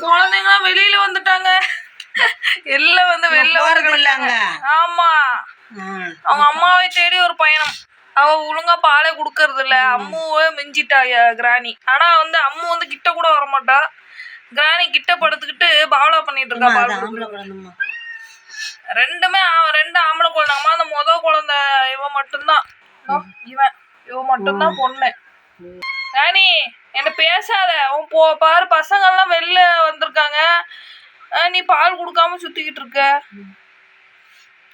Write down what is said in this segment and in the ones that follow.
குழந்தைங்களாம் வெளியில வந்துட்டாங்க. எல்லாம் வந்து வெளில இல்லைங்க. ஆமா. அவங்க அம்மாவை தேடி ஒரு பயணம். அவ ஒழுங்கா பாலே குடுக்கறது இல்ல அம்முவே மிஞ்சிட்டா கிராணி ஆனா வந்து அம்மு வந்து கிட்ட கூட வர மாட்டா கிராணி கிட்ட படுத்துக்கிட்டு பாவலா பண்ணிட்டு இருக்கா பால் ரெண்டுமே ரெண்டு ஆம்பளை குழந்தை. அம்மா அந்த முத குழந்தை இவன் மட்டும்தான். இவன் இவன் மட்டும்தான் பொண்ணு. ராணி என்ன பேசாத. அவன் போ பாரு பசங்கள்லாம் வெளில வந்திருக்காங்க. நீ பால் கொடுக்காம சுத்திக்கிட்டு இருக்க.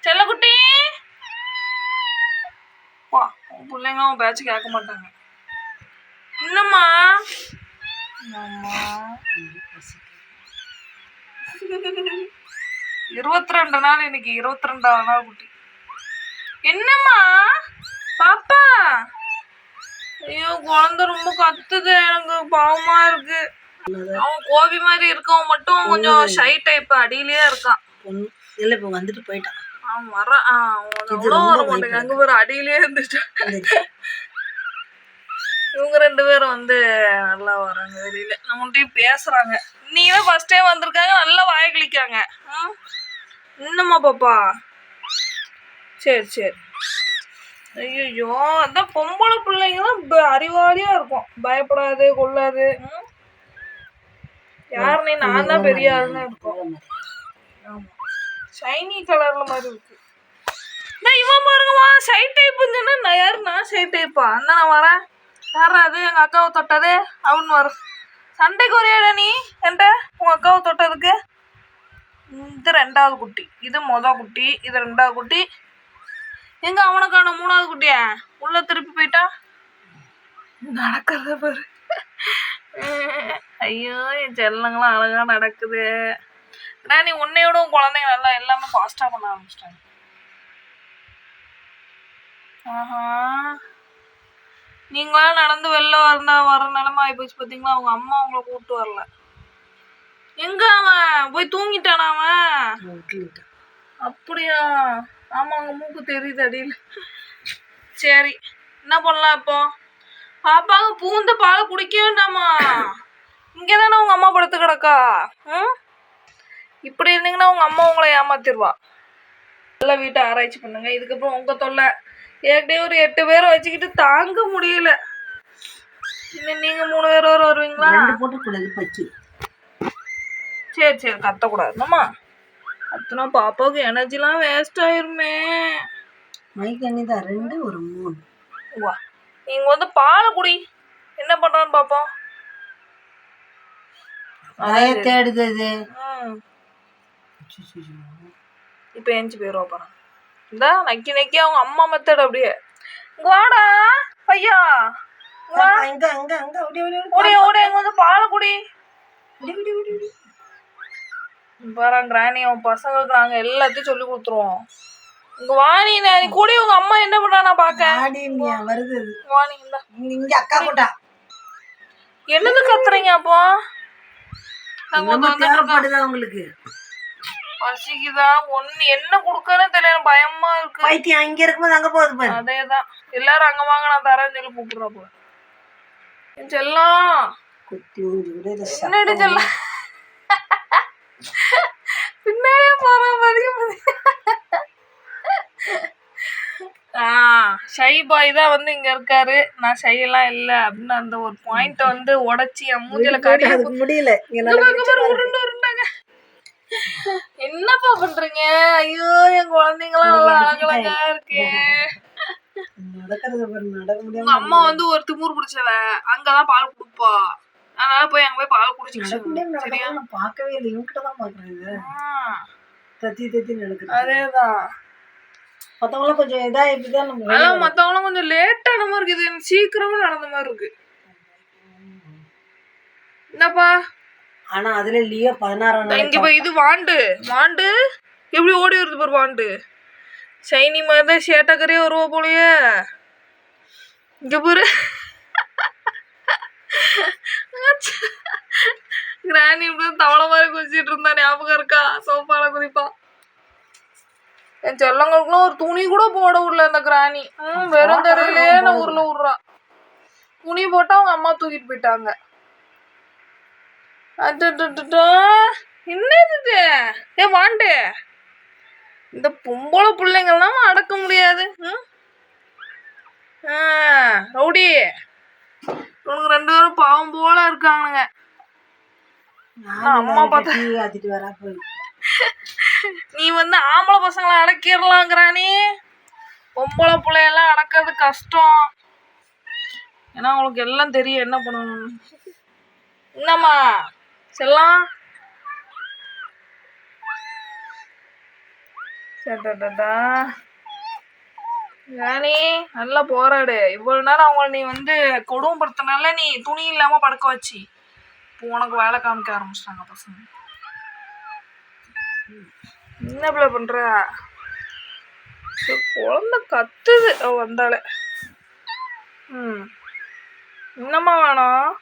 செல்லக்குட்டி! வா உன் பிள்ளைங்க அவன் பேச்சு கேட்க மாட்டாங்க. என்னம்மா? இருபத்தி ரெண்டு நாள் இன்னைக்கு இருபத்தி ரெண்டாவது நாள் குட்டி. என்னம்மா? பாப்பா! ஐயோ குழந்தை ரொம்ப கத்துது. எனக்கு பாவமா இருக்கு. அவன் கோபி மாதிரி இருக்கவன் மட்டும் கொஞ்சம் ஷை டைப் அடியிலேயே இருக்கான். இல்லை இப்போ வந்துட்டு போயிட்டான். அவன் வரான் ஆ, அவன் வர மாட்டேங்க அங்க ஒரு அடியிலேயே இருந்துட்டான் இவங்க ரெண்டு பேரும் வந்து நல்லா வராங்க வெளியில. நம்மள்ட்டையும் பேசுறாங்க. நீங்க ஃபர்ஸ்ட் டைம் வந்திருக்காங்க. நல்லா வாய கிளிக்காங்க ம்? என்னம்மா பாப்பா? சரி சரி. ஐயோ அதான் பொம்பளை பிள்ளைங்க தான் ப- அறிவாளியா இருக்கும். பயப்படாது கொள்ளாது. ம்? யார் நீ நான் தான் பெரிய ஆளுன்னு இருக்கும். ஆமா. ஷைனி கலர்ல மாதிரி இருக்கு. நான் இவன் பாருங்கம்மா சைட் டைப்புன்னு சொன்னா நான் யாரு நான் சைட் டைப்பா அந்த நான் வரேன். யாரா அது? எங்க அக்காவை தொட்டது? அவனு வர. சண்டைக்கு வரையாடா நீ? என்கிட்ட உங்க அக்காவை தொட்டதுக்கு? இது ரெண்டாவது குட்டி. இது மொதல் குட்டி. இது ரெண்டாவது குட்டி. எங்க அவனுக்கான மூணாவது குட்டியா? உள்ள திருப்பி போயிட்டா? நடக்கிறத பாரு. ஐயோ என் செல்லங்களாம் அழகா நடக்குது. நீ உன்னையோட உன் குழந்தைங்க நல்லா எல்லாமே ஃபாஸ்டா பண்ண ஆரம்பிச்சிட்டாங்க. ஆஹா. நீங்களா நடந்து வெளில வரனா வர நிலம ஆகி போச்சு பார்த்தீங்களா அவங்க அம்மா அவங்கள கூப்பிட்டு வரல. எங்க அவன்? போய் தூங்கிட்டானா அவன்? அப்படியா? ஆமா அவங்க மூக்கு தெரியுது அடியில் சரி என்ன பண்ணலாம் இப்போ? பாப்பாவுக்கு பூந்த பாலை குடிக்க வேண்டாமா? இங்கே தானே உங்க அம்மா படுத்து கிடக்கா? ம் இப்படி இருந்தீங்கன்னா உங்க அம்மா உங்களை ஏமாத்திடுவா. நல்லா வீட்டை ஆராய்ச்சி பண்ணுங்க. இதுக்கப்புறம் உங்க தொல்லை. ஏற்கனவே ஒரு எட்டு பேரை வச்சுக்கிட்டு தாங்க முடியல. இன்னும் நீங்க மூணு பேர் வர வருவீங்களா? சரி சரி கத்தக்கூடாதுமா கத்துனா பாப்பாவுக்கு எனர்ஜிலாம் வேஸ்ட் ஆயிருமே. மைக் அண்ணி தான் ரெண்டு ஒரு மூணு. வா நீங்க வந்து பாலை குடி. என்ன பண்றான்னு பாப்போம். தேடுது இது. இப்போ எஞ்சி போயிடுவா போறான் இந்த நக்கி நக்கி அவங்க அம்மா மெத்தட் அப்படியே. இங்க வாடா பையா. இங்க அப்படி ஓடி ஓடி இங்க வந்து பாலை குடி. பாரு கிராணி அவன் பசங்க இருக்கிறாங்க எல்லாத்தையும் சொல்லி கொடுத்துருவோம். இங்க வாணி நீ கூடி உங்க அம்மா என்ன பண்றா நான் பாக்க வருது வாணி இங்க அக்கா கூட்டா. என்னது கத்துறீங்க அப்போ? உங்களுக்கு? பசிக்குதா? ஒண்ணு என்ன குடுக்கன்னு தெரியல பயமா இருக்கு. பைத்தியம் அங்க இருக்கும்போது அங்க போகுது பாரு. அதேதான். எல்லாரும் அங்க வாங்க நான் தரேன்னு சொல்லி கூப்பிடுறா போல செல்லம். என்னடி செல்லம்? பின்னாடியே போற மாதிரி ஆ ஷை பாய் தான் வந்து இங்க இருக்காரு. நான் ஷை எல்லாம் இல்ல அப்படின்னு அந்த ஒரு பாயிண்ட் வந்து உடைச்சி என் மூஞ்சில அதுக்கு முடியல. உருண்டு உருண்டாங்க. என்னப்பா பண்றீங்க? ஐயோ என் குழந்தைங்களாம் நல்லா அழகழகா இருக்கு. அம்மா வந்து ஒரு திமிர் பிடிச்சவ. அங்கதான் பால் குடுப்பா. அதனால போய் அங்க போய் பால் முடியாம நடக்க நான் பார்க்கவே இல்லை. இவங்கிட்ட தான் இது. தத்தி தத்தி நடக்குது. அதேதான். மத்தவங்களாம் கொஞ்சம் இதா இப்படிதான் நம்ம அதான் கொஞ்சம் லேட் ஆன மாதிரி இருக்குது. எனக்கு சீக்கிரமா நடந்த மாதிரி இருக்கு. என்னப்பா ஆனா அதுல லியோ பதினாறாம் இங்க போய் இது வாண்டு. வாண்டு. எப்படி ஓடி வருது பாரு வாண்டு. ஷைனி மாதிரி தான் சேட்டக்கரையே வருவா போலயே. இங்க பாரு. கிராணி இப்படி தவளை மாதிரி குதிச்சிட்டு இருந்தா ஞாபகம் இருக்கா? சோஃபால குதிப்பா. என் செல்லங்களுக்குலாம் ஒரு துணி கூட போட விடல அந்த கிராணி ம் வெறும் தரையிலே நான் உருள விட்றா. துணி போட்டா அவங்க அம்மா தூக்கிட்டு போயிட்டாங்க. என்னது இது? ஏ வாண்டு. இந்த பொம்பளை பிள்ளைங்கெல்லாம் அடக்க முடியாது. ம்? ரவுடி. இவனுங்க ரெண்டு பேரும் பாவம் போல இருக்கானுங்க. அம்மா பார்த்தா- நீ வந்து ஆம்பளை பசங்களை அடக்கிடலாங்கிறானே. பொம்பளை பிள்ளையெல்லாம் அடக்கிறது கஷ்டம். ஏன்னா அவங்களுக்கு எல்லாம் தெரியும் என்ன பண்ணணும் என்னம்மா செல்லம்? சட்டடா ராணி நல்லா போராடு. இவ்வளவு நேரம் அவங்கள நீ வந்து கொடுமைப்படுத்தினால நீ துணி இல்லாம படுக்க வச்சு. இப்போ உனக்கு வேலை காமிக்க ஆரம்பிச்சிட்டாங்க பசங்க. என்ன பிள்ளை பண்ற? குழந்தை கத்துது. அவ வந்தாலே. ம். என்னம்மா வேணாம்?